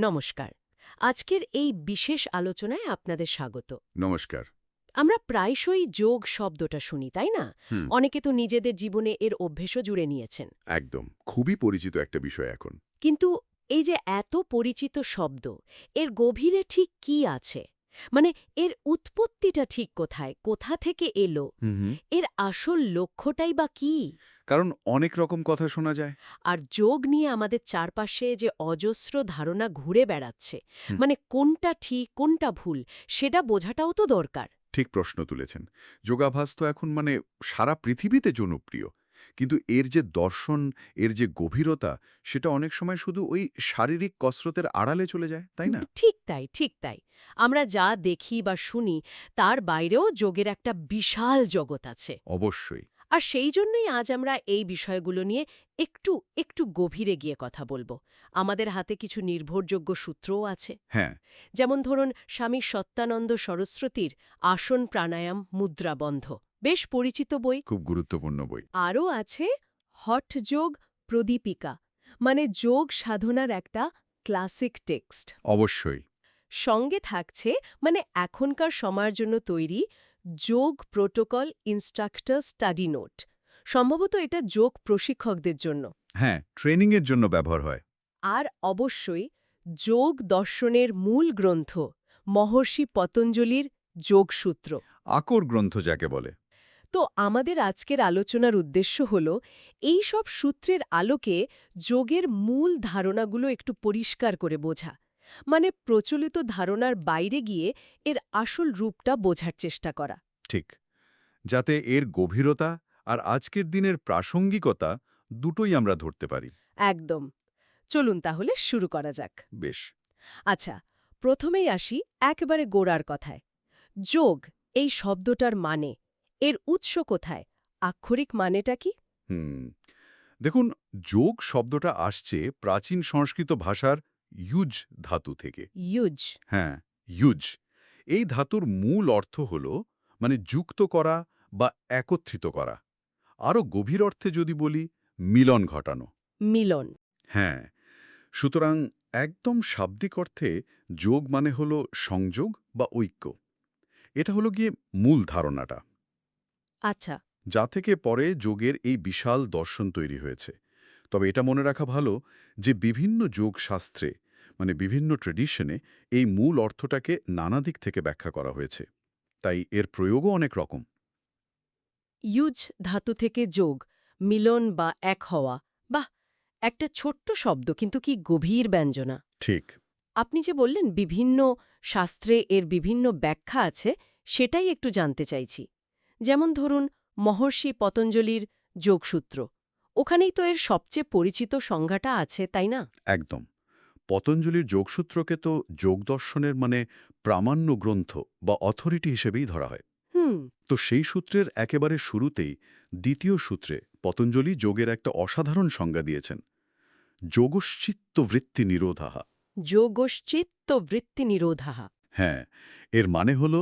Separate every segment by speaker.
Speaker 1: নমস্কার। আজকের এই বিশেষ আলোচনায় আপনাদের স্বাগত।
Speaker 2: নমস্কার।
Speaker 1: আমরা প্রায়শই যোগ শব্দটা শুনি তাই না? অনেকে তো নিজেদের জীবনে এর অভ্যেসও জুড়ে নিয়েছেন।
Speaker 2: একদম। খুবই পরিচিত একটা বিষয় এখন।
Speaker 1: কিন্তু এই যে এত পরিচিত শব্দ এর গভীরে ঠিক কি আছে? মানে এর উৎপত্তিটা ঠিক কোথায়? কোথা থেকে এলো? এর আসল লক্ষ্যটাই বা কি?
Speaker 2: কারণ অনেক রকম কথা শোনা যায়।
Speaker 1: আর যোগ নিয়ে আমাদের চারপাশে যে অজস্র ধারণা ঘুরে বেড়াচ্ছে মানে কোনটা ঠিক কোনটা ভুল সেটা বোঝাটাও তো দরকার।
Speaker 2: ঠিক প্রশ্ন তুলেছেন। যোগাভ্যাস তো এখন মানে সারা পৃথিবীতে জনপ্রিয়। কিন্তু এর যে দর্শন এর যে গভীরতা সেটা অনেক সময় শুধু ওই শারীরিক কসরতের আড়ালে চলে যায় তাই না?
Speaker 1: ঠিক তাই ঠিক তাই। আমরা যা দেখি বা শুনি তার বাইরেও যোগের একটা বিশাল জগৎ আছে।
Speaker 2: অবশ্যই।
Speaker 1: আর সেই জন্যই আজ আমরা এই বিষয়গুলো নিয়ে একটু একটু গভীরে গিয়ে কথা বলব। আমাদের হাতে কিছু নির্ভরযোগ্য সূত্রও আছে।
Speaker 2: হ্যাঁ।
Speaker 1: যেমন ধরুন স্বামী সত্যানন্দ সরস্বতীর আসন প্রাণায়াম মুদ্রা বন্ধ বেশ পরিচিত বই।
Speaker 2: খুব গুরুত্বপূর্ণ বই।
Speaker 1: আরও আছে হট যোগ প্রদীপিকা মানে যোগ সাধনার একটা ক্লাসিক টেক্সট।
Speaker 2: অবশ্যই।
Speaker 1: সঙ্গে থাকছে মানে এখনকার সময়ের জন্য তৈরি যোগ প্রোটোকল ইনস্ট্রাক্টর স্টাডি নোট। সম্ভবত এটা যোগ প্রশিক্ষকদের জন্য।
Speaker 2: হ্যাঁ ট্রেনিংয়ের জন্য ব্যবহার হয়।
Speaker 1: আর অবশ্যই যোগ দর্শনের মূল গ্রন্থ মহর্ষি পতঞ্জলির যোগসূত্র।
Speaker 2: আকর গ্রন্থ যাকে বলে।
Speaker 1: তো আমাদের আজকের আলোচনার উদ্দেশ্য হল এই সব সূত্রের আলোকে যোগের মূল ধারণাগুলো একটু পরিষ্কার করে বোঝা। মানে প্রচলিত ধারণার বাইরে গিয়ে এর আসল রূপটা বোঝার চেষ্টা করা।
Speaker 2: ঠিক। যাতে এর গভীরতা আর আজকের দিনের প্রাসঙ্গিকতা দুটোই আমরা ধরতে পারি।
Speaker 1: একদম। চলুন তাহলে শুরু করা যাক।
Speaker 2: বেশ।
Speaker 1: আচ্ছা প্রথমেই আসি একবারে গোড়ার কথায়। যোগ এই শব্দটার মানে এর উৎস কোথায়? আক্ষরিক মানেটা কি?
Speaker 2: হুম দেখুন যোগ শব্দটা আসছে প্রাচীন সংস্কৃত ভাষার ইউজ ধাতু থেকে।
Speaker 1: ইউজ।
Speaker 2: হ্যাঁ ইউজ। এই ধাতুর মূল অর্থ হল মানে যুক্ত করা বা একত্রিত করা। আরও গভীর অর্থে যদি বলি মিলন ঘটানো।
Speaker 1: মিলন।
Speaker 2: হ্যাঁ সুতরাং একদম শাব্দিক অর্থে যোগ মানে হল সংযোগ বা ঐক্য। এটা হলো গিয়ে মূল ধারণাটা।
Speaker 1: আচ্ছা।
Speaker 2: যা থেকে পরে যোগের এই বিশাল দর্শন তৈরি হয়েছে। তবে এটা মনে রাখা ভালো যে বিভিন্ন যোগ শাস্ত্রে মানে বিভিন্ন ট্রেডিশনে এই মূল অর্থটাকে নানা দিক থেকে ব্যাখ্যা করা হয়েছে। তাই এর প্রয়োগও অনেক রকম।
Speaker 1: ইউজ ধাতু থেকে যোগ মিলন বা এক হওয়া বাহ! একটা ছোট্ট শব্দ কিন্তু কি গভীর ব্যঞ্জনা।
Speaker 2: ঠিক।
Speaker 1: আপনি যে বললেন বিভিন্ন শাস্ত্রে এর বিভিন্ন ব্যাখ্যা আছে সেটাই একটু জানতে চাইছি। যেমন ধরুন মহর্ষি পতঞ্জলির যোগসূত্র। ওখানেই তো এর সবচেয়ে পরিচিত সংজ্ঞাটা আছে তাই না?
Speaker 2: একদম। পতঞ্জলির যোগসূত্রকে তো যোগদর্শনের মানে প্রামাণ্য গ্রন্থ বা অথরিটি হিসেবেই ধরা হয়।
Speaker 1: হুম।
Speaker 2: তো সেই সূত্রের একেবারে শুরুতেই দ্বিতীয় সূত্রে পতঞ্জলি যোগের একটা অসাধারণ সংজ্ঞা দিয়েছেন। যোগশ্চিত্ত বৃত্তি নিরোধাহা
Speaker 1: যোগশ্চিত্ত বৃত্তি নিরোধাহা
Speaker 2: হ্যাঁ এর মানে হল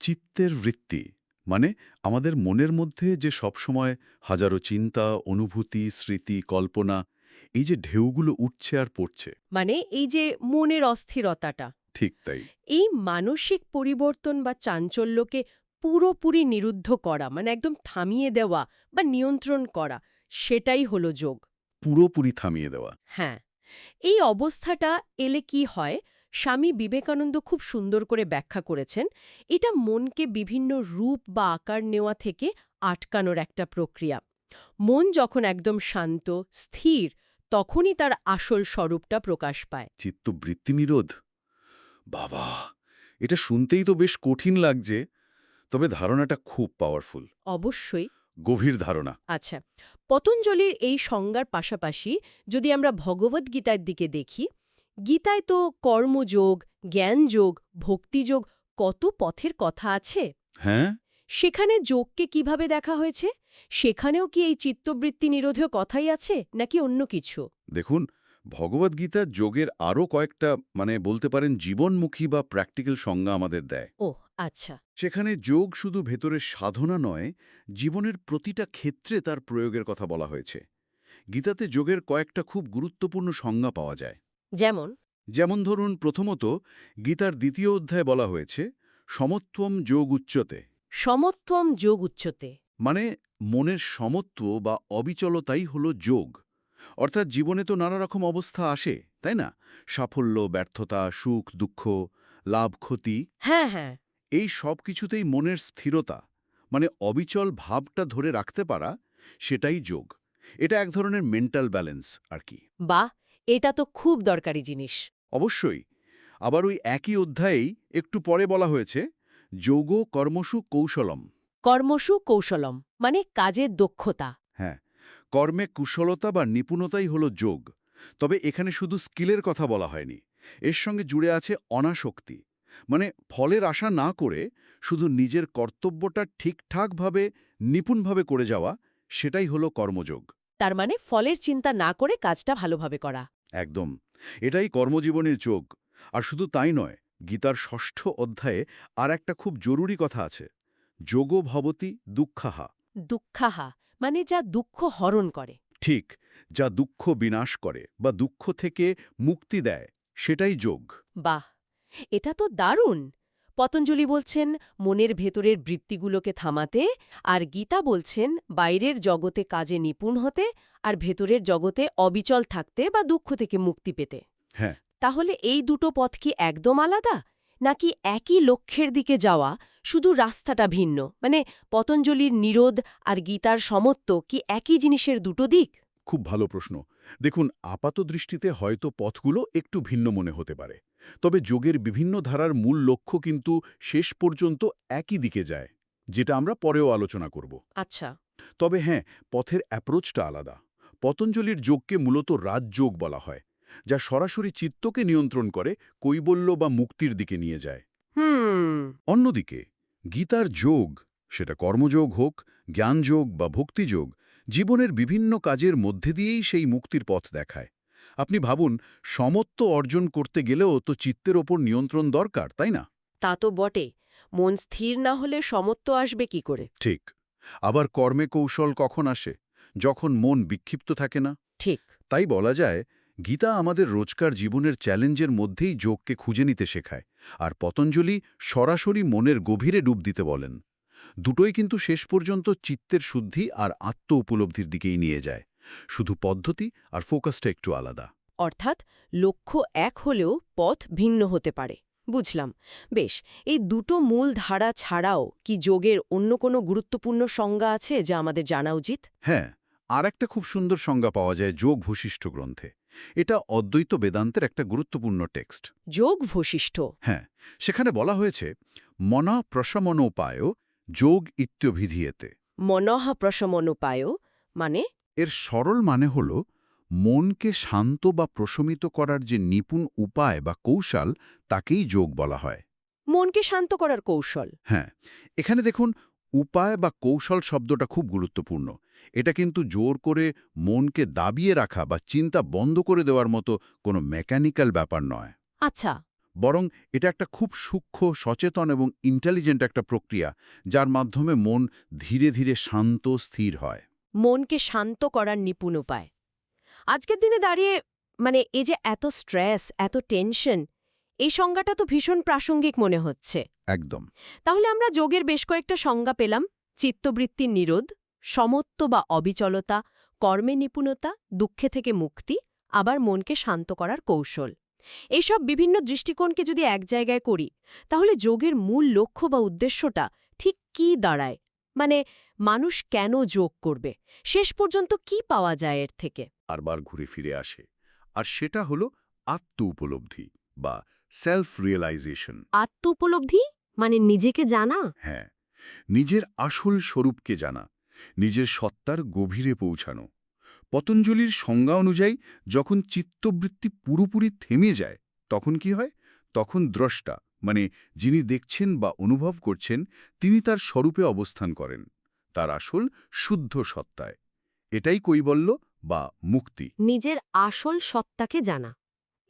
Speaker 2: চিত্তের বৃত্তি। মানে আমাদের মনের মধ্যে যে সবসময় হাজারো চিন্তা অনুভূতি স্মৃতি কল্পনা এই যে ঢেউগুলো উঠছে আর পড়ছে।
Speaker 1: মানে এই যে মনের অস্থিরতাটা।
Speaker 2: ঠিক তাই।
Speaker 1: এই মানসিক পরিবর্তন বা চাঞ্চল্যকে পুরোপুরি নিরুদ্ধ করা মানে একদম থামিয়ে দেওয়া বা নিয়ন্ত্রণ করা সেটাই হলো যোগ।
Speaker 2: পুরোপুরি থামিয়ে দেওয়া।
Speaker 1: হ্যাঁ। এই অবস্থাটা এলে কি হয়? স্বামী বিবেকানন্দ খুব সুন্দর করে ব্যাখ্যা করেছেন এটা মনকে বিভিন্ন রূপ বা আকার নেওয়া থেকে আটকানোর একটা প্রক্রিয়া। মন যখন একদম শান্ত স্থির তখনই তার আসল স্বরূপটা প্রকাশ পায়।
Speaker 2: চিত্তবৃত্তি নিরোধ বাবা এটা শুনতেই তো বেশ কঠিন লাগছে তবে ধারণাটা খুব পাওয়ারফুল
Speaker 1: অবশ্যই।
Speaker 2: গভীর ধারণা।
Speaker 1: আচ্ছা পতঞ্জলির এই সংজ্ঞার পাশাপাশি যদি আমরা ভগবদ্গীতার দিকে দেখি গীতায় তো কর্মযোগ জ্ঞানযোগ ভক্তিযোগ কত পথের কথা আছে।
Speaker 2: হ্যাঁ?
Speaker 1: সেখানে যোগকে কীভাবে দেখা হয়েছে? সেখানেও কি এই চিত্তবৃত্তি নিরোধের কথাই আছে নাকি অন্য কিছু?
Speaker 2: দেখুন ভগবদ্গীতা যোগের আরও কয়েকটা মানে বলতে পারেন জীবনমুখী বা প্র্যাকটিক্যাল সংজ্ঞা আমাদের দেয়।
Speaker 1: ও আচ্ছা।
Speaker 2: সেখানে যোগ শুধু ভেতরের সাধনা নয় জীবনের প্রতিটা ক্ষেত্রে তার প্রয়োগের কথা বলা হয়েছে। গীতাতে যোগের কয়েকটা খুব গুরুত্বপূর্ণ সংজ্ঞা পাওয়া যায়।
Speaker 1: যেমন
Speaker 2: যেমন ধরুন প্রথমত গীতার দ্বিতীয় অধ্যায়ে বলা হয়েছে সমত্বম যোগ উচ্চতে।
Speaker 1: সমত্বম যোগ উচ্চতে।
Speaker 2: মানে মনের সমত্ব বা অবিচলতাই হলো যোগ। অর্থাৎ জীবনে তো নানা রকম অবস্থা আসে তাই না? সাফল্য ব্যর্থতা সুখ দুঃখ লাভ ক্ষতি।
Speaker 1: হ্যাঁ হ্যাঁ।
Speaker 2: এই সব কিছুতেই মনের স্থিরতা মানে অবিচল ভাবটা ধরে রাখতে পারা সেটাই যোগ। এটা এক ধরনের মেন্টাল ব্যালেন্স আর কি।
Speaker 1: বাহ! এটা তো খুব দরকারি জিনিস।
Speaker 2: অবশ্যই। আবার ওই একই অধ্যায়েই একটু পরে বলা হয়েছে যোগ কর্মসু কৌশলম।
Speaker 1: কর্মসু কৌশলম মানে কাজের দক্ষতা।
Speaker 2: হ্যাঁ কর্মে কুশলতা বা নিপুণতাই হলো যোগ তবে এখানে শুধু স্কিলের কথা বলা হয়নি এর সঙ্গে জুড়ে আছে অনাসক্তি মানে ফলের আশা না করে শুধু নিজের কর্তব্যটা ঠিকঠাকভাবে নিপুণভাবে করে যাওয়া সেটাই হলো কর্মযোগ।
Speaker 1: তার মানে ফলের চিন্তা না করে কাজটা ভালোভাবে করা।
Speaker 2: একদম। এটাই কর্মজীবনের যোগ। আর শুধু তাই নয় গীতার ষষ্ঠ অধ্যায়ে আর একটা খুব জরুরি কথা আছে। যোগ ভবতী দুঃখাহা।
Speaker 1: দুঃখাহা মানে যা দুঃখ হরণ করে।
Speaker 2: ঠিক যা দুঃখ বিনাশ করে বা দুঃখ থেকে মুক্তি দেয় সেটাই যোগ।
Speaker 1: বাহ! এটা তো দারুণ! পতঞ্জলি বলছেন মনের ভেতরের বৃত্তিগুলোকে থামাতে আর গীতা বলছেন বাইরের জগতে কাজে নিপুণ হতে আর ভেতরের জগতে অবিচল থাকতে বা দুঃখ থেকে মুক্তি পেতে।
Speaker 2: হ্যাঁ।
Speaker 1: তাহলে এই দুটো পথ কি একদম আলাদা? নাকি একই লক্ষ্যের দিকে যাওয়া শুধু রাস্তাটা ভিন্ন? মানে পতঞ্জলির নিরোধ আর গীতার সমত্ব কি একই জিনিসের দুটো দিক?
Speaker 2: খুব ভালো প্রশ্ন। দেখুন আপাত দৃষ্টিতে হয়তো পথগুলো একটু ভিন্ন মনে হতে পারে তবে যোগের বিভিন্ন ধারার মূল লক্ষ্য কিন্তু শেষ পর্যন্ত একই দিকে যায় যেটা আমরা পরেও আলোচনা করব।
Speaker 1: আচ্ছা।
Speaker 2: তবে হ্যাঁ পথের অ্যাপ্রোচটা আলাদা। পতঞ্জলির যোগকে মূলত রাজযোগ বলা হয় যা সরাসরি চিত্তকে নিয়ন্ত্রণ করে কৈবল্য বা মুক্তির দিকে নিয়ে যায়।
Speaker 1: হুম।
Speaker 2: অন্যদিকে গীতার যোগ সেটা কর্মযোগ হোক জ্ঞানযোগ বা ভক্তিযোগ জীবনের বিভিন্ন কাজের মধ্যে দিয়েই সেই মুক্তির পথ দেখায়। আপনি ভাবুন সমত্ব অর্জন করতে গেলেও তো চিত্তের ওপর নিয়ন্ত্রণ দরকার তাই না?
Speaker 1: তা তো বটে। মন স্থির না হলে সমত্ব আসবে কি করে?
Speaker 2: ঠিক। আবার কর্মে কৌশল কখন আসে? যখন মন বিক্ষিপ্ত থাকে না?
Speaker 1: ঠিক।
Speaker 2: তাই বলা যায় গীতা আমাদের রোজকার জীবনের চ্যালেঞ্জের মধ্যেই যোগকে খুঁজে নিতে শেখায় আর পতঞ্জলি সরাসরি মনের গভীরে ডুব দিতে বলেন। দুটোই কিন্তু শেষ পর্যন্ত চিত্তের শুদ্ধি আর আত্ম উপলব্ধির দিকেই নিয়ে যায়। শুধু পদ্ধতি আর ফোকাসটা একটু আলাদা।
Speaker 1: অর্থাৎ লক্ষ্য এক হলেও পথ ভিন্ন হতে পারে। বুঝলাম। বেশ এই দুটো মূল ধারা ছাড়াও কি যোগের অন্য কোনো গুরুত্বপূর্ণ সংজ্ঞা আছে যা আমাদের জানা উচিত?
Speaker 2: হ্যাঁ আর একটা খুব সুন্দর সংজ্ঞা পাওয়া যায় যোগ ভূশিষ্ঠ গ্রন্থে। এটা অদ্বৈত বেদান্তের একটা গুরুত্বপূর্ণ টেক্সট।
Speaker 1: যোগ বৈশিষ্ট্য?
Speaker 2: হ্যাঁ সেখানে বলা হয়েছে মনা প্রশমনোপায় যোগ ইত্যভিধীয়েতে।
Speaker 1: মনহা প্রশমনোপায় মানে
Speaker 2: এর সরল মানে হল মনকে শান্ত বা প্রশমিত করার যে নিপুণ উপায় বা কৌশল তাকেই যোগ বলা হয়।
Speaker 1: মনকে শান্ত করার কৌশল।
Speaker 2: হ্যাঁ এখানে দেখুন উপায় বা কৌশল শব্দটা খুব গুরুত্বপূর্ণ। এটা কিন্তু জোর করে মনকে দাবিয়ে রাখা বা চিন্তা বন্ধ করে দেওয়ার মতো কোনো মেকানিক্যাল ব্যাপার নয়।
Speaker 1: আচ্ছা
Speaker 2: বরং এটা একটা খুব সূক্ষ্ম সচেতন এবং ইন্টেলিজেন্ট একটা প্রক্রিয়া যার মাধ্যমে মন ধীরে ধীরে শান্ত স্থির হয়।
Speaker 1: মনকে শান্ত করার নিপুণ উপায়। আজকের দিনে দাঁড়িয়ে মানে এই যে এত স্ট্রেস এত টেনশন এই সংজ্ঞাটা তো ভীষণ প্রাসঙ্গিক মনে হচ্ছে।
Speaker 2: একদম।
Speaker 1: তাহলে আমরা যোগের বেশ কয়েকটা সংজ্ঞা পেলাম। চিত্তবৃত্তির নিরোধ সমত্ব বা অবিচলতা কর্মে নিপুণতা দুঃখে থেকে মুক্তি আবার মনকে শান্ত করার কৌশল। এইসব বিভিন্ন দৃষ্টিকোণকে যদি এক জায়গায় করি তাহলে যোগের মূল লক্ষ্য বা উদ্দেশ্যটা ঠিক কি দাঁড়ায়? মানে মানুষ কেন যোগ করবে? শেষ পর্যন্ত কি পাওয়া যায় এর থেকে?
Speaker 2: বারবার ঘুরে ফিরে আসে আর সেটা হলো আত্ম উপলব্ধি বা সেলফ রিয়েলাইজেশন
Speaker 1: আত্ম উপলব্ধি? মানে নিজেকে জানা?
Speaker 2: হ্যাঁ নিজের আসল স্বরূপকে জানা নিজের সত্তার গভীরে পৌঁছানো। পতঞ্জলির সংজ্ঞা অনুযায়ী যখন চিত্তবৃত্তি পুরোপুরি থেমে যায় তখন কি হয়? তখন দ্রষ্টা মানে যিনি দেখছেন বা অনুভব করছেন তিনি তার স্বরূপে অবস্থান করেন। তার আসল শুদ্ধ সত্তায়। এটাই কৈবল্য বা মুক্তি।
Speaker 1: নিজের আসল সত্তাকে জানা।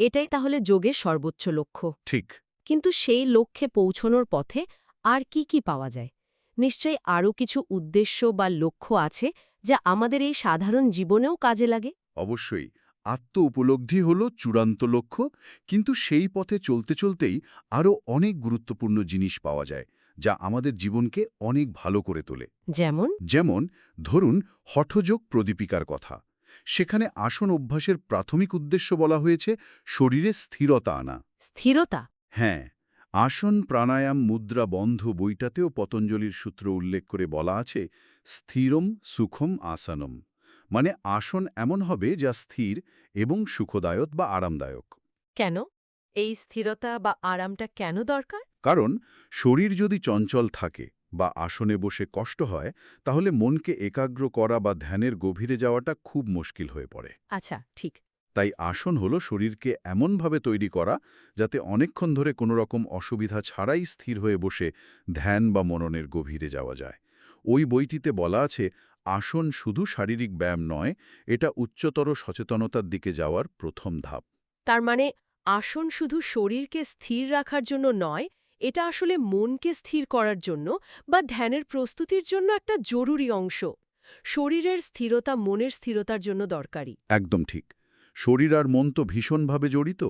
Speaker 1: এটাই তাহলে যোগের সর্বোচ্চ লক্ষ্য।
Speaker 2: ঠিক।
Speaker 1: কিন্তু সেই লক্ষ্যে পৌঁছনোর পথে আর কি কি পাওয়া যায়? নিশ্চয়ই আরও কিছু উদ্দেশ্য বা লক্ষ্য আছে যা আমাদের এই সাধারণ জীবনেও কাজে লাগে?
Speaker 2: অবশ্যই। আত্ম উপলব্ধি হল চূড়ান্ত লক্ষ্য কিন্তু সেই পথে চলতে চলতেই আরও অনেক গুরুত্বপূর্ণ জিনিস পাওয়া যায় যা আমাদের জীবনকে অনেক ভালো করে তোলে।
Speaker 1: যেমন?
Speaker 2: যেমন ধরুন হঠযোগ প্রদীপিকার কথা। সেখানে আসন অভ্যাসের প্রাথমিক উদ্দেশ্য বলা হয়েছে শরীরে স্থিরতা আনা।
Speaker 1: স্থিরতা?
Speaker 2: হ্যাঁ। আসন প্রাণায়াম মুদ্রা বন্ধ বইটাতেও পতঞ্জলির সূত্র উল্লেখ করে বলা আছে স্থিরম সুখম আসানম। মানে আসন এমন হবে যা স্থির এবং সুখদায়ক বা আরামদায়ক।
Speaker 1: কেন? এই স্থিরতা বা আরামটা কেন দরকার?
Speaker 2: কারণ শরীর যদি চঞ্চল থাকে বা আসনে বসে কষ্ট হয় তাহলে মনকে একাগ্র করা বা ধ্যানের গভীরে যাওয়াটা খুব মুশকিল হয়ে পড়ে।
Speaker 1: আচ্ছা ঠিক।
Speaker 2: তাই আসন হলো শরীরকে এমনভাবে তৈরি করা যাতে অনেকক্ষণ ধরে কোনো রকম অসুবিধা ছাড়াই স্থির হয়ে বসে ধ্যান বা মননের গভীরে যাওয়া যায়। ওই বইটিতে বলা আছে আসন শুধু শারীরিক ব্যায়াম নয় এটা উচ্চতর সচেতনতার দিকে যাওয়ার প্রথম ধাপ।
Speaker 1: তার মানে আসন শুধু শরীরকে স্থির রাখার জন্য নয় এটা আসলে মনকে স্থির করার জন্য বা ধ্যানের প্রস্তুতির জন্য একটা জরুরি অংশ। শরীরের স্থিরতা মনের স্থিরতার জন্য দরকারি।
Speaker 2: একদম ঠিক। শরীর আর মন তো ভীষণভাবে জড়িত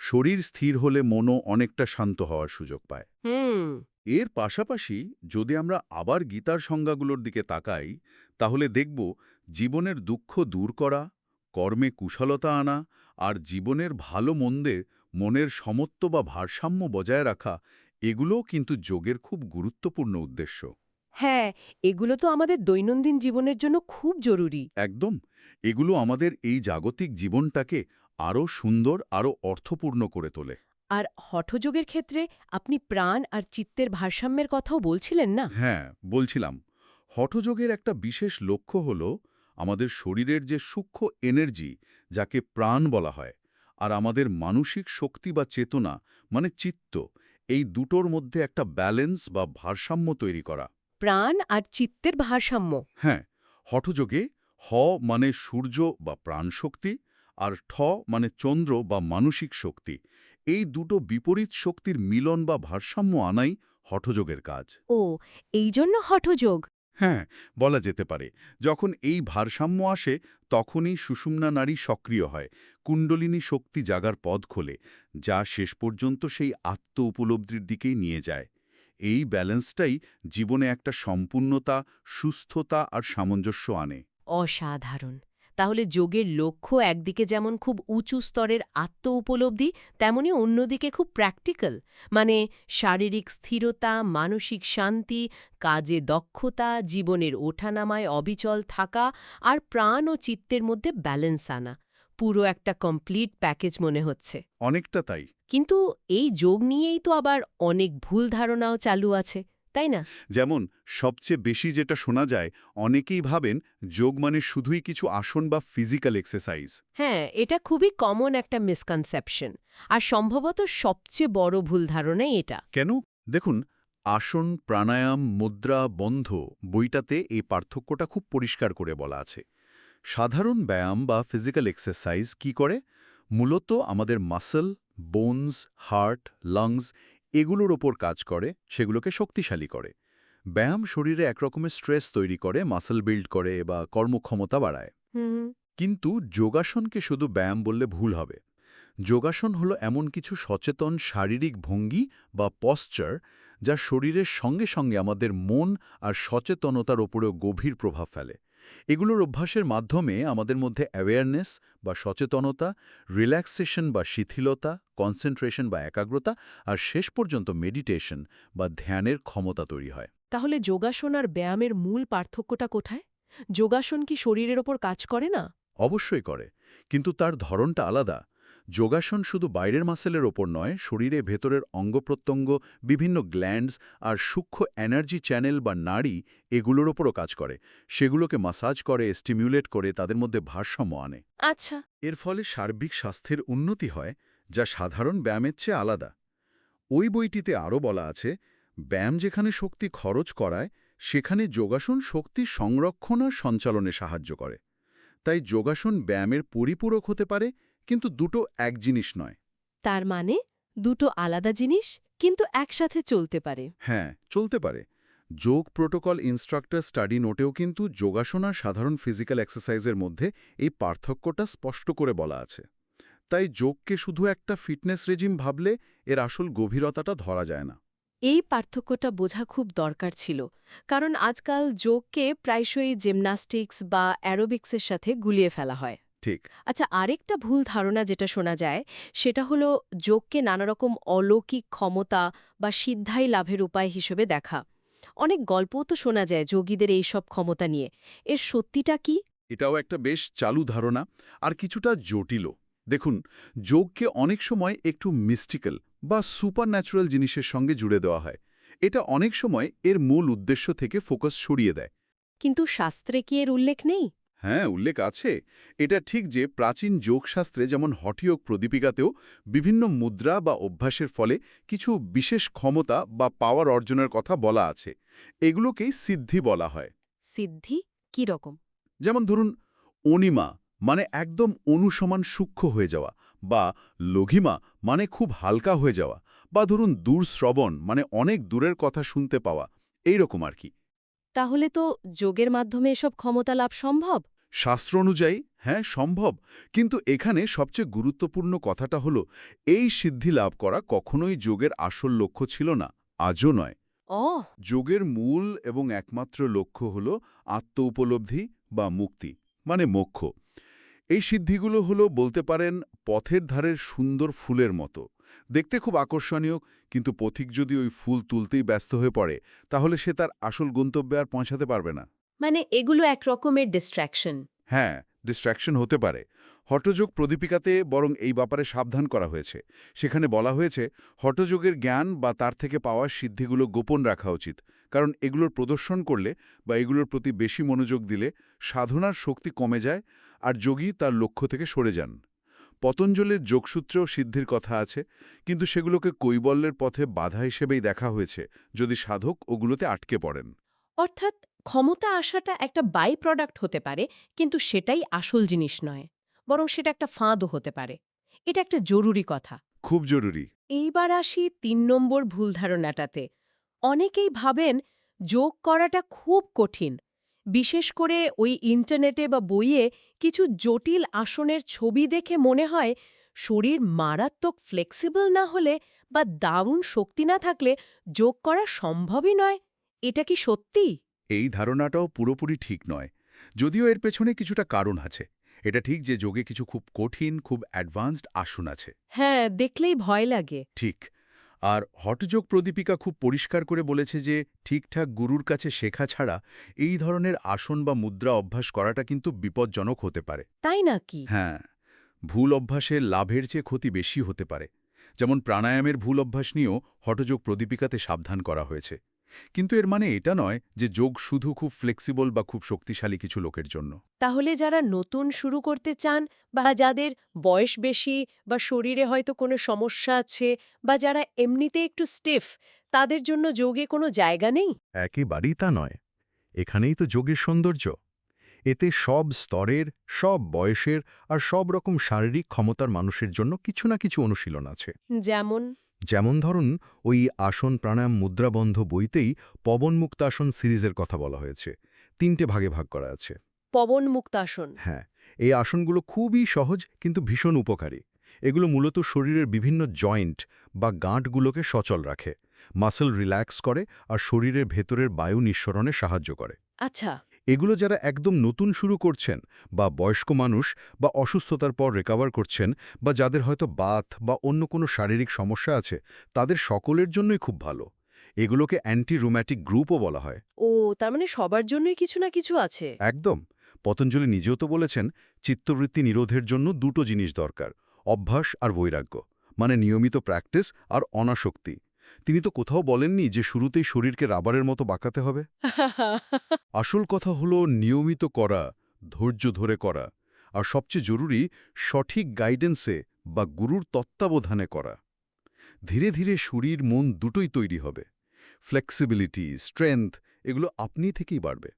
Speaker 2: শরীর স্থির হলে মনও অনেকটা শান্ত হওয়ার সুযোগ পায়। এর পাশাপাশি যদি আমরা আবার গীতার সংজ্ঞাগুলোর দিকে তাকাই তাহলে দেখব জীবনের দুঃখ দূর করা কর্মে কুশলতা আনা আর জীবনের ভালো মন্দের মনের সমত্ব বা ভারসাম্য বজায় রাখা এগুলোও কিন্তু যোগের খুব গুরুত্বপূর্ণ উদ্দেশ্য।
Speaker 1: হ্যাঁ এগুলো তো আমাদের দৈনন্দিন জীবনের জন্য খুব জরুরি।
Speaker 2: একদম। এগুলো আমাদের এই জাগতিক জীবনটাকে আরও সুন্দর আরও অর্থপূর্ণ করে তোলে।
Speaker 1: আর হঠযোগের ক্ষেত্রে আপনি প্রাণ আর চিত্তের ভারসাম্যের কথাও বলছিলেন না?
Speaker 2: হ্যাঁ বলছিলাম। হঠযোগের একটা বিশেষ লক্ষ্য হল আমাদের শরীরের যে সূক্ষ্ম এনার্জি যাকে প্রাণ বলা হয় আর আমাদের মানসিক শক্তি বা চেতনা মানে চিত্ত এই দুটোর মধ্যে একটা ব্যালেন্স বা ভারসাম্য তৈরি করা।
Speaker 1: প্রাণ আর চিত্তের ভারসাম্য।
Speaker 2: হ্যাঁ হঠযোগে হ মানে সূর্য বা প্রাণশক্তি আর ঠ মানে চন্দ্র বা মানসিক শক্তি। এই দুটো বিপরীত শক্তির মিলন বা ভারসাম্য আনাই হঠযোগের কাজ।
Speaker 1: ও এই জন্য হঠযোগ।
Speaker 2: হ্যাঁ বলা যেতে পারে। যখন এই ভারসাম্য আসে তখনই সুষুম্না নারী সক্রিয় হয় কুণ্ডলিনী শক্তি জাগার পথ খোলে যা শেষ পর্যন্ত সেই আত্ম উপলব্ধির দিকেই নিয়ে যায়। এই ব্যালেন্সটাই জীবনে একটা সম্পূর্ণতা সুস্থতা আর সামঞ্জস্য আনে।
Speaker 1: অসাধারণ। তাহলে যোগের লক্ষ্য একদিকে যেমন খুব উঁচু স্তরের আত্ম উপলব্ধি তেমনি অন্যদিকে খুব প্র্যাকটিক্যাল মানে শারীরিক স্থিরতা মানসিক শান্তি কাজে দক্ষতা জীবনের ওঠানামায় অবিচল থাকা আর প্রাণ ও চিত্তের মধ্যে ব্যালেন্স আনা। পুরো একটা কমপ্লিট প্যাকেজ মনে হচ্ছে।
Speaker 2: অনেকটা তাই।
Speaker 1: কিন্তু এই যোগ নিয়েই তো আবার অনেক ভুল ধারণাও চালু আছে। তাই না?
Speaker 2: যেমন সবচেয়ে বেশি যেটা শোনা যায় অনেকেই ভাবেন যোগ মানে শুধুই কিছু আসন বা ফিজিক্যাল এক্সারসাইজ
Speaker 1: হ্যাঁ এটা খুবই কমন একটা মিসকনসেপশন আর সম্ভবত সবচেয়ে বড় ভুল ধারণাই এটা।
Speaker 2: কেন? দেখুন আসন প্রাণায়াম মুদ্রা বন্ধ বইটাতে এই পার্থক্যটা খুব পরিষ্কার করে বলা আছে। সাধারণ ব্যায়াম বা ফিজিক্যাল এক্সারসাইজ কি করে? মূলত আমাদের মাসল বোনস হার্ট লাংস এগুলোর ওপর কাজ করে সেগুলোকে শক্তিশালী করে। ব্যায়াম শরীরে একরকমের স্ট্রেস তৈরি করে মাসল বিল্ড করে বা কর্মক্ষমতা বাড়ায়। কিন্তু যোগাসনকে শুধু ব্যায়াম বললে ভুল হবে। যোগাসন হলো এমন কিছু সচেতন শারীরিক ভঙ্গি বা পশ্চার যা শরীরের সঙ্গে সঙ্গে আমাদের মন আর সচেতনতার ওপরেও গভীর প্রভাব ফেলে। এগুলোর অভ্যাসের মাধ্যমে আমাদের মধ্যে অ্যাওয়ারনেস বা সচেতনতা রিল্যাক্সেশন বা শিথিলতা কনসেন্ট্রেশন বা একাগ্রতা আর শেষ পর্যন্ত মেডিটেশন বা ধ্যানের ক্ষমতা তৈরি হয়।
Speaker 1: তাহলে যোগাসন আর ব্যায়ামের মূল পার্থক্যটা কোথায়? যোগাসন কি শরীরের ওপর কাজ করে না?
Speaker 2: অবশ্যই করে কিন্তু তার ধরনটা আলাদা। যোগাসন শুধু বাইরের মাসেলের ওপর নয় শরীরে ভেতরের অঙ্গপ্রত্যঙ্গ বিভিন্ন গ্ল্যান্ডস আর সূক্ষ্ম এনার্জি চ্যানেল বা নাড়ি এগুলোর ওপরও কাজ করে। সেগুলোকে মাসাজ করে স্টিমিউলেট করে তাদের মধ্যে ভারসাম্য আনে।
Speaker 1: আচ্ছা।
Speaker 2: এর ফলে সার্বিক স্বাস্থ্যের উন্নতি হয় যা সাধারণ ব্যায়ামের চেয়ে আলাদা। ওই বইটিতে আরও বলা আছে ব্যায়াম যেখানে শক্তি খরচ করায় সেখানে যোগাসন শক্তি সংরক্ষণ আর সঞ্চালনে সাহায্য করে। তাই যোগাসন ব্যায়ামের পরিপূরক হতে পারে কিন্তু দুটো এক জিনিস নয়।
Speaker 1: তার মানে দুটো আলাদা জিনিস কিন্তু একসাথে চলতে পারে।
Speaker 2: হ্যাঁ চলতে পারে। যোগ প্রোটোকল ইনস্ট্রাক্টর স্টাডি নোটেও কিন্তু যোগাসনার সাধারণ ফিজিক্যাল এক্সারসাইজের মধ্যে এই পার্থক্যটা স্পষ্ট করে বলা আছে। তাই যোগকে শুধু একটা ফিটনেস রেজিম ভাবলে এর আসল গভীরতাটা ধরা যায় না।
Speaker 1: এই পার্থক্যটা বোঝা খুব দরকার ছিল কারণ আজকাল যোগকে প্রায়শই জিমন্যাস্টিক্স বা অ্যারোবিক্সের সাথে গুলিয়ে ফেলা হয়।
Speaker 2: ঠিক।
Speaker 1: আচ্ছা আরেকটা ভুল ধারণা যেটা শোনা যায় সেটা হলো যোগকে নানারকম অলৌকিক ক্ষমতা বা সিদ্ধাই লাভের উপায় হিসেবে দেখা। অনেক গল্পও তো শোনা যায় যোগীদের এই সব ক্ষমতা নিয়ে। এর সত্যিটা কি?
Speaker 2: এটাও একটা বেশ চালু ধারণা আর কিছুটা জটিলও। দেখুন যোগকে অনেক সময় একটু মিস্টিক্যাল বা সুপার ন্যাচুরাল জিনিসের সঙ্গে জুড়ে দেওয়া হয়। এটা অনেক সময় এর মূল উদ্দেশ্য থেকে ফোকাস সরিয়ে দেয়।
Speaker 1: কিন্তু শাস্ত্রে কি এর উল্লেখ নেই?
Speaker 2: হ্যাঁ উল্লেখ আছে। এটা ঠিক যে প্রাচীন যোগশাস্ত্রে যেমন হঠযোগ প্রদীপিকাতেও বিভিন্ন মুদ্রা বা অভ্যাসের ফলে কিছু বিশেষ ক্ষমতা বা পাওয়ার অর্জনের কথা বলা আছে। এগুলোকেই সিদ্ধি বলা হয়।
Speaker 1: সিদ্ধি কি রকম?
Speaker 2: যেমন ধরুন অনিমা মানে একদম অনুসমান সূক্ষ্ম হয়ে যাওয়া বা লঘিমা মানে খুব হালকা হয়ে যাওয়া বা ধরুন দূর শ্রবণ মানে অনেক দূরের কথা শুনতে পাওয়া। এই রকম আর কি।
Speaker 1: তাহলে তো যোগের মাধ্যমে এসব ক্ষমতা লাভ সম্ভব?
Speaker 2: শাস্ত্র অনুযায়ী হ্যাঁ সম্ভব। কিন্তু এখানে সবচেয়ে গুরুত্বপূর্ণ কথাটা হলো এই সিদ্ধি লাভ করা কখনোই যোগের আসল লক্ষ্য ছিল না আজও নয়।
Speaker 1: অ
Speaker 2: যোগের মূল এবং একমাত্র লক্ষ্য হল আত্ম উপলব্ধি বা মুক্তি মানে মোক্ষ। এই সিদ্ধিগুলো হলো বলতে পারেন পথের ধারের সুন্দর ফুলের মতো। দেখতে খুব আকর্ষণীয় কিন্তু পথিক যদি ওই ফুল তুলতেই ব্যস্ত হয়ে পড়ে তাহলে সে তার আসল গন্তব্যে আর পৌঁছাতে পারবে না।
Speaker 1: মানে এগুলো এক রকমের ডিস্ট্র্যাকশন
Speaker 2: হ্যাঁ ডিস্ট্র্যাকশন হতে পারে। হটযোগ প্রদীপিকাতে বরং এই ব্যাপারে সাবধান করা হয়েছে। সেখানে বলা হয়েছে হটযোগের জ্ঞান বা তার থেকে পাওয়া সিদ্ধিগুলো গোপন রাখা উচিত কারণ এগুলোর প্রদর্শন করলে বা এগুলোর প্রতি বেশি মনোযোগ দিলে সাধনার শক্তি কমে যায় আর যোগী তার লক্ষ্য থেকে সরে যান। পতঞ্জলির যোগসূত্রেও সিদ্ধির কথা আছে কিন্তু সেগুলোকে কৈবল্যের পথে বাধা হিসেবেই দেখা হয়েছে যদি সাধক ওগুলোতে আটকে পড়েন।
Speaker 1: অর্থাৎ ক্ষমতা আসাটা একটা বাই প্রোডাক্ট হতে পারে কিন্তু সেটাই আসল জিনিস নয় বরং সেটা একটা ফাঁদও হতে পারে। এটা একটা জরুরি কথা।
Speaker 2: খুব জরুরি।
Speaker 1: এইবার আসি তিন নম্বর ভুল ধারণাটাতে। অনেকেই ভাবেন যোগ করাটা খুব কঠিন বিশেষ করে ওই ইন্টারনেটে বা বইয়ে কিছু জটিল আসনের ছবি দেখে মনে হয় শরীর মারাত্মক ফ্লেক্সিবল না হলে বা দারুণ শক্তি না থাকলে যোগ করা সম্ভবই নয়। এটা কি সত্যি?
Speaker 2: এই ধারণাটাও পুরোপুরি ঠিক নয়। যদিও এর পেছনে কিছুটা কারণ আছে। এটা ঠিক যে যোগে কিছু খুব কঠিন খুব অ্যাডভান্সড আসন আছে।
Speaker 1: হ্যাঁ দেখলেই ভয় লাগে।
Speaker 2: ঠিক। আর হটযোগ প্রদীপিকা খুব পরিষ্কার করে বলেছে যে ঠিকঠাক গুরুর কাছে শেখা ছাড়া এই ধরনের আসন বা মুদ্রা অভ্যাস করাটা কিন্তু বিপজ্জনক হতে পারে।
Speaker 1: তাই নাকি?
Speaker 2: হ্যাঁ ভুল অভ্যাসে লাভের চেয়ে ক্ষতি বেশি হতে পারে। যেমন প্রাণায়ামের ভুল অভ্যাস নিয়েও হটযোগ প্রদীপিকাতে সাবধান করা হয়েছে। কিন্তু এর মানে এটা নয় যে যোগ শুধু খুব ফ্লেক্সিবল বা খুব শক্তিশালী কিছু লোকের জন্য।
Speaker 1: তাহলে যারা নতুন শুরু করতে চান বা যাদের বয়স বেশি বা শরীরে হয়তো কোনো সমস্যা আছে বা যারা এমনিতে একটু স্টিফ তাদের জন্য যোগে কোনো জায়গা নেই?
Speaker 3: একেবারেই তা নয়। এখানেই তো যোগের সৌন্দর্য। এতে সব স্তরের সব বয়সের আর সব রকম শারীরিক ক্ষমতার মানুষের জন্য কিছু না কিছু অনুশীলন আছে।
Speaker 1: যেমন?
Speaker 3: যেমন ধরুন ওই আসন প্রাণায়াম মুদ্রাবন্ধ বইতেই পবন মুক্তাসন সিরিজের কথা বলা হয়েছে। তিনটে ভাগে ভাগ করা আছে।
Speaker 1: পবন মুক্তাসন।
Speaker 3: হ্যাঁ এই আসনগুলো খুবই সহজ কিন্তু ভীষণ উপকারী। এগুলো মূলত শরীরের বিভিন্ন জয়েন্ট বা গাঁটগুলোকে সচল রাখে মাসেল রিল্যাক্স করে আর শরীরের ভেতরের বায়ু নিঃসরণে সাহায্য করে।
Speaker 1: আচ্ছা।
Speaker 3: এগুলো যারা একদম নতুন শুরু করছেন বা বয়স্ক মানুষ বা অসুস্থতার পর রিকভার করছেন বা যাদের হয়তো বাত বা অন্য কোনো শারীরিক সমস্যা আছে তাদের সকলের জন্যই খুব ভালো। এগুলোকে অ্যান্টি রোম্যাটিক গ্রুপও বলা হয়।
Speaker 1: ও তার মানে সবার জন্যই কিছু না কিছু আছে?
Speaker 3: একদম। পতঞ্জলি নিজেও তো বলেছেন চিত্তবৃত্তি নিরোধের জন্য দুটো জিনিস দরকার অভ্যাস আর বৈরাগ্য। মানে নিয়মিত প্র্যাকটিস আর অনাসক্তি। তিনি তো কোথাও বলেননি যে শুরুতেই শরীরকে রাবারের মতো বাঁকাতে হবে। আসল কথা হলো নিয়মিত করা ধৈর্য ধরে করা আর সবচেয়ে জরুরি সঠিক গাইডেন্সে বা গুরুর তত্ত্বাবধানে করা। ধীরে ধীরে শরীর মন দুটোই তৈরি হবে। ফ্লেক্সিবিলিটি স্ট্রেংথ এগুলো আপনি থেকেই বাড়বে।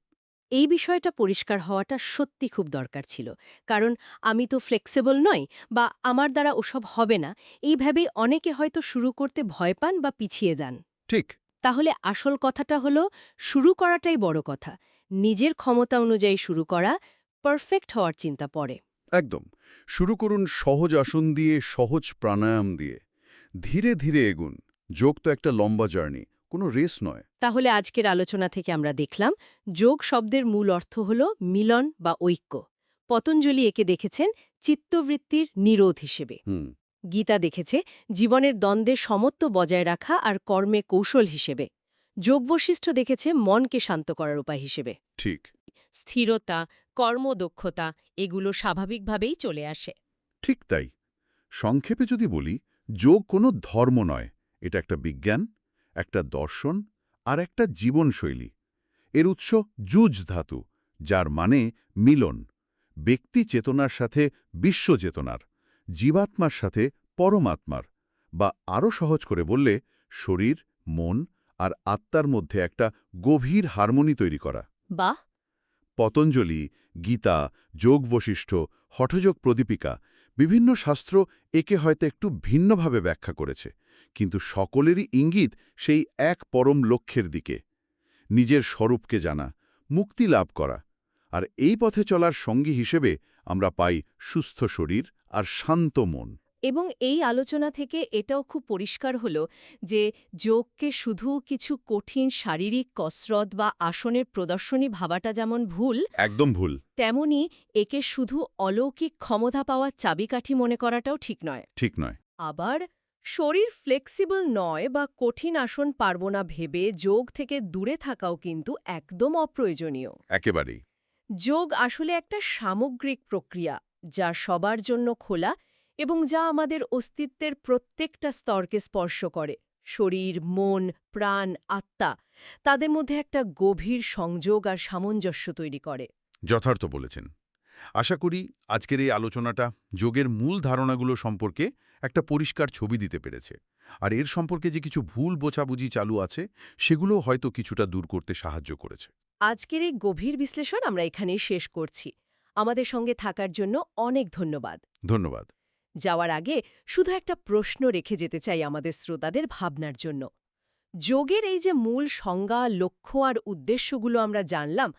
Speaker 1: এই বিষয়টা পরিষ্কার হওয়াটা সত্যি খুব দরকার ছিল। কারণ আমি তো ফ্লেক্সিবল নই বা আমার দ্বারা ওসব হবে না। এইভাবেই অনেকে হয়তো শুরু করতে ভয় পান বা পিছিয়ে যান।
Speaker 2: ঠিক।
Speaker 1: তাহলে আসল কথাটা হলো শুরু করাটাই বড় কথা। নিজের ক্ষমতা অনুযায়ী শুরু করা পারফেক্ট হওয়ার চিন্তা পড়ে।
Speaker 2: একদম। শুরু করুন সহজ আসন দিয়ে সহজ প্রাণায়াম দিয়ে। ধীরে ধীরে এগুন। যোগ তো একটা লম্বা জার্নি কোনো রেস নয়।
Speaker 1: তাহলে আজকের আলোচনা থেকে আমরা দেখলাম যোগ শব্দের মূল অর্থ হল মিলন বা ঐক্য। পতঞ্জলি একে দেখেছেন চিত্তবৃত্তির নিরোধ হিসেবে। গীতা দেখেছে জীবনের দ্বন্দ্বে সমত্ব বজায় রাখা আর কর্মে কৌশল হিসেবে। যোগ বৈশিষ্ট্য দেখেছে মনকে শান্ত করার উপায় হিসেবে।
Speaker 2: ঠিক।
Speaker 1: স্থিরতা কর্মদক্ষতা এগুলো স্বাভাবিকভাবেই চলে আসে।
Speaker 2: ঠিক তাই। সংক্ষেপে যদি বলি যোগ কোনো ধর্ম নয় এটা একটা বিজ্ঞান। একটা দর্শন আর একটা জীবনশৈলী। এর উৎস যুজ ধাতু যার মানে মিলন। ব্যক্তি চেতনার সাথে বিশ্ব চেতনার জীবাত্মার সাথে পরমাত্মার বা আরও সহজ করে বললে শরীর মন আর আত্মার মধ্যে একটা গভীর হারমোনি তৈরি করা।
Speaker 1: বাহ!
Speaker 2: পতঞ্জলি গীতা যোগ বশিষ্ঠ হঠযোগ প্রদীপিকা বিভিন্ন শাস্ত্র একে হয়তো একটু ভিন্নভাবে ব্যাখ্যা করেছে। কিন্তু সকলেরই ইঙ্গিত সেই এক পরম লক্ষ্যের দিকে। নিজের স্বরূপকে জানা মুক্তি লাভ করা আর এই পথে চলার সঙ্গী হিসেবে আমরা পাই সুস্থ শরীর আর শান্ত মন।
Speaker 1: এবং এই আলোচনা থেকে এটাও খুব পরিষ্কার হল যে যোগকে শুধু কিছু কঠিন শারীরিক কসরত বা আসনের প্রদর্শনী ভাবাটা যেমন ভুল
Speaker 2: একদম ভুল।
Speaker 1: তেমনি একে শুধু অলৌকিক ক্ষমতা পাওয়ার চাবিকাঠি মনে করাটাও ঠিক নয়।
Speaker 2: ঠিক নয়।
Speaker 1: আবার শরীর ফ্লেক্সিবল নয় বা কঠিন আসন পারব না ভেবে যোগ থেকে দূরে থাকাও কিন্তু একদম অপ্রয়োজনীয়।
Speaker 2: একেবারেই।
Speaker 1: যোগ আসলে একটা সামগ্রিক প্রক্রিয়া যা সবার জন্য খোলা এবং যা আমাদের অস্তিত্বের প্রত্যেকটা স্তরকে স্পর্শ করে। শরীর মন প্রাণ আত্মা তাদের মধ্যে একটা গভীর সংযোগ আর সামঞ্জস্য তৈরি করে।
Speaker 2: যথার্থ বলেছেন। আশা করি আজকের এই আলোচনাটা যোগের মূল ধারণাগুলো সম্পর্কে একটা পরিষ্কার ছবি দিতে পেরেছে। আর এর সম্পর্কে যে কিছু ভুল বোঝাবুঝি চালু আছে সেগুলো হয়তো কিছুটা দূর করতে সাহায্য করেছে।
Speaker 1: আজকের এই গভীর বিশ্লেষণ আমরা এখানেই শেষ করছি। আমাদের সঙ্গে থাকার জন্য অনেক ধন্যবাদ।
Speaker 2: ধন্যবাদ।
Speaker 1: যাওয়ার আগে শুধু একটা প্রশ্ন রেখে যেতে চাই আমাদের শ্রোতাদের ভাবনার জন্য। যোগের এই যে মূল সংজ্ঞা লক্ষ্য আর উদ্দেশ্যগুলো আমরা জানলাম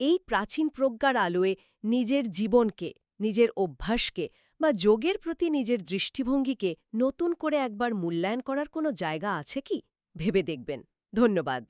Speaker 1: এই প্রাচীন প্রজ্ঞার আলোয় নিজের জীবনকে, নিজের অভ্যাসকে বা যোগের প্রতি নিজের দৃষ্টিভঙ্গিকে নতুন করে একবার মূল্যায়ন করার কোনো জায়গা আছে কি? ভেবে দেখবেন। ধন্যবাদ।